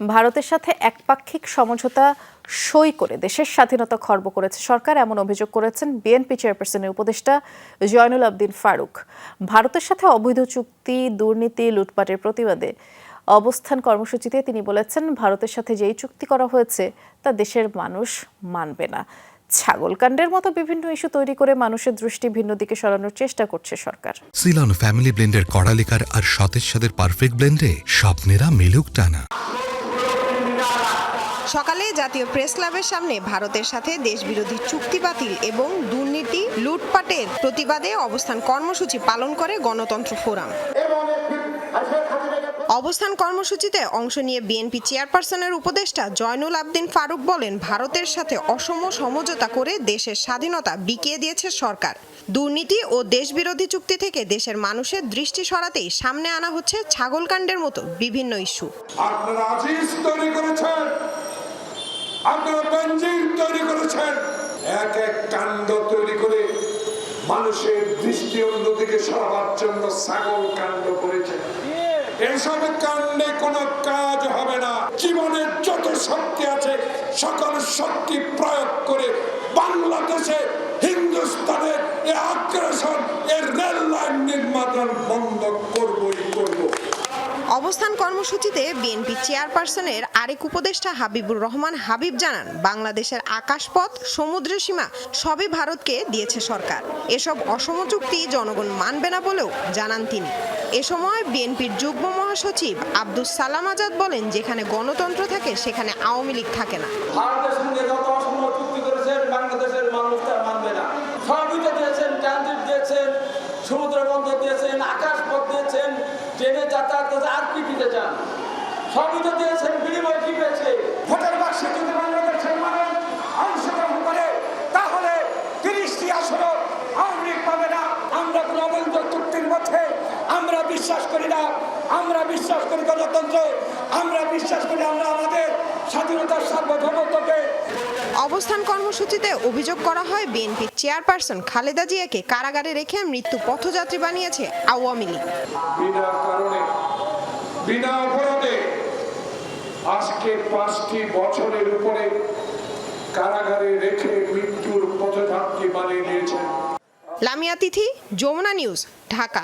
ভারতের সাথে একপাক্ষিক সমঝোতা সই করে দেশের স্বাধীনতা খর্ব করেছে সরকার, এমন অভিযোগ করেছেন বিএনপি চেয়ারপারসনের উপদেষ্টা জয়নুল আবদিন ফারুক। ভারতের সাথে অবৈধ চুক্তি, দুর্নীতি, লুটপাটের প্রতিবাদে অবস্থান কর্মসূচিতে তিনি বলেছেন, ভারতের সাথে যেই চুক্তি করা হয়েছে তা দেশের মানুষ মানবে না। ছাগলকাণ্ডের মতো বিভিন্ন ইস্যু তৈরি করে মানুষের দৃষ্টি ভিন্ন দিকে সরানোর চেষ্টা করছে সরকার। সিলন ফ্যামিলি ব্লেন্ডের কড়ালিকার আর সতেজ সাদের পারফেক্ট ব্লেন্ডে স্বপ্নেরা মেলুক টানা। সকালে জাতীয় প্রেস ক্লাবের সামনে ভারতের সাথে দেশবিরোধী চুক্তি বাতিল এবং দুর্নীতি, লুটপাটের প্রতিবাদে অবস্থান কর্মসূচি পালন করে গণতন্ত্র ফোরাম। অবস্থান কর্মসূচিতে অংশ নিয়ে বিএনপি চেয়ারপারসনের উপদেষ্টা জয়নুল আবদিন ফারুক বলেন, ভারতের সাথে অসম সমঝোতা করে দেশের স্বাধীনতা বিকিয়ে দিয়েছে সরকার। দুর্নীতি ও দেশবিরোধী চুক্তি থেকে দেশের মানুষের দৃষ্টি সরাতেই সামনে আনা হচ্ছে ছাগলকাণ্ডের মতো বিভিন্ন ইস্যু। আপনারা তৈরি এক এক কাণ্ড তৈরি করে মানুষের দৃষ্টি অন্যদিকে সরাবার কাণ্ড করেছেন। না। জীবনের যত শক্তি আছে, সকল শক্তি প্রয়োগ করে বাংলাদেশে হিন্দুস্তানের এ আগ্রাসন এর রেল লাইন নির্মাণ বন্ধ করবই, করব। অবস্থান কর্মসূচিতে বিএনপি চেয়ারপারসনের আরেক উপদেষ্টা হাবিবুর রহমান হাবিব জানান, বাংলাদেশের আকাশপথ, সমুদ্র সীমা সবই ভারতকে দিয়েছে সরকার। এসব অসম চুক্তি জনগণ মানবে না বলেও জানান তিনি। এ সময় বিএনপির যুগ্ম মহাসচিব আব্দুস সালাম আজাদ বলেন, যেখানে গণতন্ত্র থাকে, সেখানে আওয়ামী লীগ থাকে না। সমুদ্র বন্দর দিয়েছেন আকাশপথ দিয়েছেন, ট্রেনে যাতায়াত আর কি দিতে চান? সবই তো দিয়েছেন বিনিময় কি পেয়েছে? ভোটের বাক্সে যদি বাংলাদেশের মানুষ অংশগ্রহণ করে তাহলে তিরিশটি আসনও আওয়ামী লীগ পাবে না। আমরা কোনো অবৈধ চুক্তির মধ্যে আমরা বিশ্বাস করি না। আমরা বিশ্বাস করি গণতন্ত্র আমরা বিশ্বাস করি আমরা আমাদের স্বাধীনতার সার্বভৌমত্বকে। অবস্থান কর্মসূচিতে অভিযোগ করা হয় বিএনপির চেয়ারপারসন খালেদা জিয়াকে কারাগারে রেখে মৃত্যু পথযাত্রী বানিয়েছে আওয়ামী লীগ। বিনা কারণে বিনা অপরাধে আজকে পাঁচটি বছরের উপরে কারাগারে রেখে মৃত্যুর পথযাত্রী বানিয়ে দিয়েছেন। লামিয়া তিথি, যমুনা নিউজ, ঢাকা।